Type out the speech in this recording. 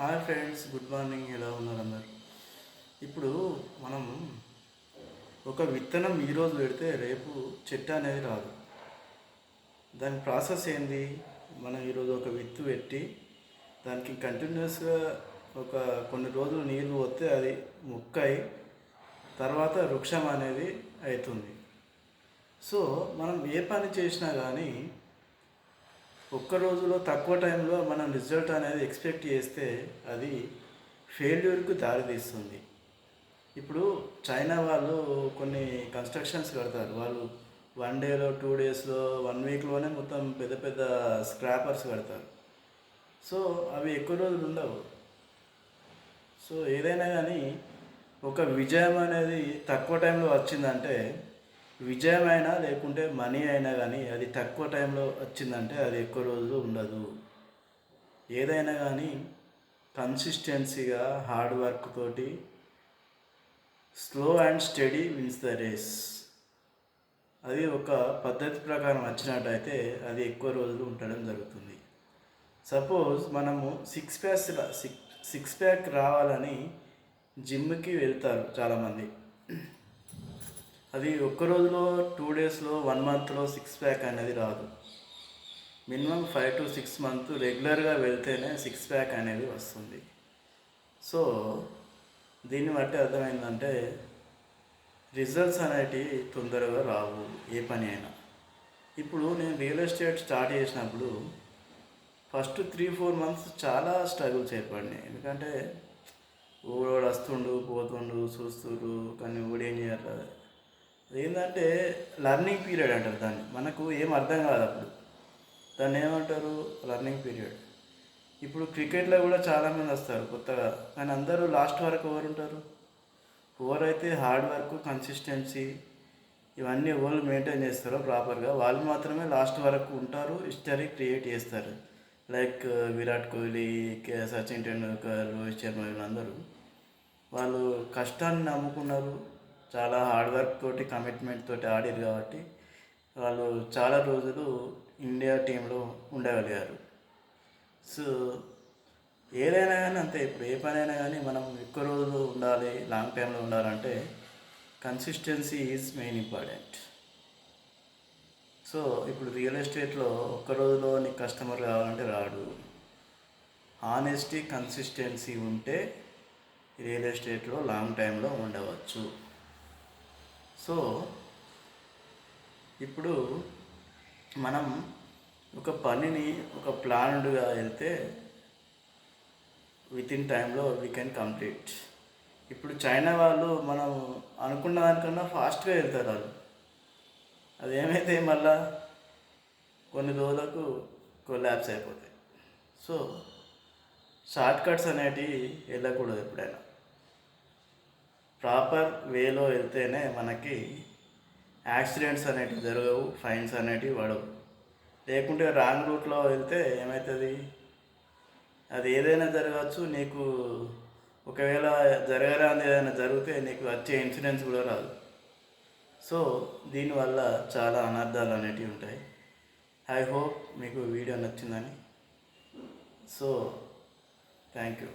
Hi friends good morning. ఎలా ఉన్నారు అందరు? ఇప్పుడు మనం ఒక విత్తనం ఈరోజు పెడితే రేపు చెట్టు అనేది రాదు. దాని ప్రాసెస్ ఏంది? మనం ఈరోజు ఒక విత్తు పెట్టి దానికి కంటిన్యూస్గా ఒక కొన్ని రోజులు నీళ్ళు వస్తే అది ముక్కై తర్వాత వృక్షం అనేది అవుతుంది సో మనం ఏ పని చేసినా కానీ ఒక్క రోజులో తక్కువ టైంలో మనం రిజల్ట్ అనేది ఎక్స్పెక్ట్ చేస్తే అది ఫెయిల్యూర్కు దారితీస్తుంది ఇప్పుడు చైనా వాళ్ళు కొన్ని కన్స్ట్రక్షన్స్ కడతారు. వాళ్ళు వన్ డేలో టూ డేస్లో వన్ వీక్లోనే మొత్తం పెద్ద పెద్ద స్క్రాపర్స్ కడతారు. సో అవి ఎక్కువ రోజులు ఉండవు. సో ఏదైనా కానీ ఒక విజయం అనేది తక్కువ టైంలో వచ్చిందంటే విజయం అయినా లేకుంటే మనీ అయినా కానీ అది తక్కువ టైంలో వచ్చిందంటే అది ఎక్కువ రోజులు ఉండదు. ఏదైనా కానీ కన్సిస్టెన్సీగా హార్డ్ వర్క్ తోటి slow and study wins the race అది ఒక పద్ధతి ప్రకారం వచ్చినట్టయితే అది ఎక్కువ రోజులు ఉండడం జరుగుతుంది. సపోజ్ మనము six packs six six pack రావాలని జిమ్కి వెళ్తారు చాలామంది. అది ఒక్క రోజులో టూ డేస్లో వన్ మంత్లో సిక్స్ ప్యాక్ అనేది రాదు. Minimum five to six month రెగ్యులర్గా వెళ్తేనే సిక్స్ ప్యాక్ అనేది వస్తుంది. సో దీన్ని బట్టి అర్థమైందంటే రిజల్ట్స్ అనేటివి తొందరగా రావు ఏ పని అయినా. ఇప్పుడు నేను రియల్ ఎస్టేట్ స్టార్ట్ చేసినప్పుడు ఫస్ట్ త్రీ ఫోర్ మంత్స్ చాలా స్ట్రగుల్స్ ఏర్పడినాయి. ఎందుకంటే ఊరోడు వస్తుండు పోతుండు చూస్తుండు కానీ ఊడేం చేయాలి ఏంటంటే లర్నింగ్ పీరియడ్ అంటారు దాన్ని. మనకు ఏం అర్థం కాదు అప్పుడు. దాన్ని ఏమంటారు? లర్నింగ్ పీరియడ్ ఇప్పుడు క్రికెట్లో కూడా చాలామంది వస్తారు కొత్తగా. కానీ అందరూ లాస్ట్ వరకు ఎవరు ఉంటారు? ఎవరైతే హార్డ్ వర్క్ కన్సిస్టెన్సీ ఇవన్నీ ఎవరు మెయింటైన్ చేస్తారో ప్రాపర్గా వాళ్ళు మాత్రమే లాస్ట్ వరకు ఉంటారు హిస్టరీ క్రియేట్ చేస్తారు. లైక్ విరాట్ కోహ్లీ కే సచిన్ టెండూల్కర్ రోహిత్ శర్మ వీళ్ళందరూ వాళ్ళు కష్టాన్ని నమ్ముకున్నారు. చాలా హార్డ్ వర్క్ తోటి కమిట్మెంట్ తోటి ఆడారు కాబట్టి వాళ్ళు చాలా రోజులు ఇండియా టీంలో ఉండగలిగారు. సో ఏదైనా కానీ అంతే ఇప్పుడు ఏ పనైనా కానీ మనం ఎక్కువ రోజులు ఉండాలి లాంగ్ టైంలో ఉండాలంటే consistency is main important so ఇప్పుడు రియల్ ఎస్టేట్లో ఒక్క రోజులో నీకు కస్టమర్ కావాలంటే రాడు. హానెస్టీ కన్సిస్టెన్సీ ఉంటే రియల్ ఎస్టేట్లో లాంగ్ టైంలో ఉండవచ్చు. సో ఇప్పుడు మనం ఒక పనిని ఒక ప్లాన్డ్గా వెళ్తే విత్ ఇన్ టైంలో వీ కెన్ కంప్లీట్ ఇప్పుడు చైనా వాళ్ళు మనం అనుకున్న దానికన్నా ఫాస్ట్గా వెళ్తారు వాళ్ళు. అదేమైతే మళ్ళా కొన్ని రోజులకు కొలాబ్స్ అయిపోతాయి. సో షార్ట్ కట్స్ అనేటివి వెళ్ళకూడదు ఎప్పుడైనా. ప్రాపర్ వేలో వెళ్తేనే మనకి యాక్సిడెంట్స్ అనేటివి జరగవు ఫైన్స్ అనేటివి పడవు. లేకుంటే రాంగ్ రూట్లో వెళ్తే ఏమవుతుంది అది ఏదైనా జరగవచ్చు నీకు ఒకవేళ జరగరాంది ఏదైనా జరిగితే నీకు వచ్చే ఇన్సిడెంట్స్ కూడా రాదు. సో దీనివల్ల చాలా అనర్థాలు అనేటివి ఉంటాయి. ఐ హోప్ మీకు వీడియో నచ్చిందని. So thank you.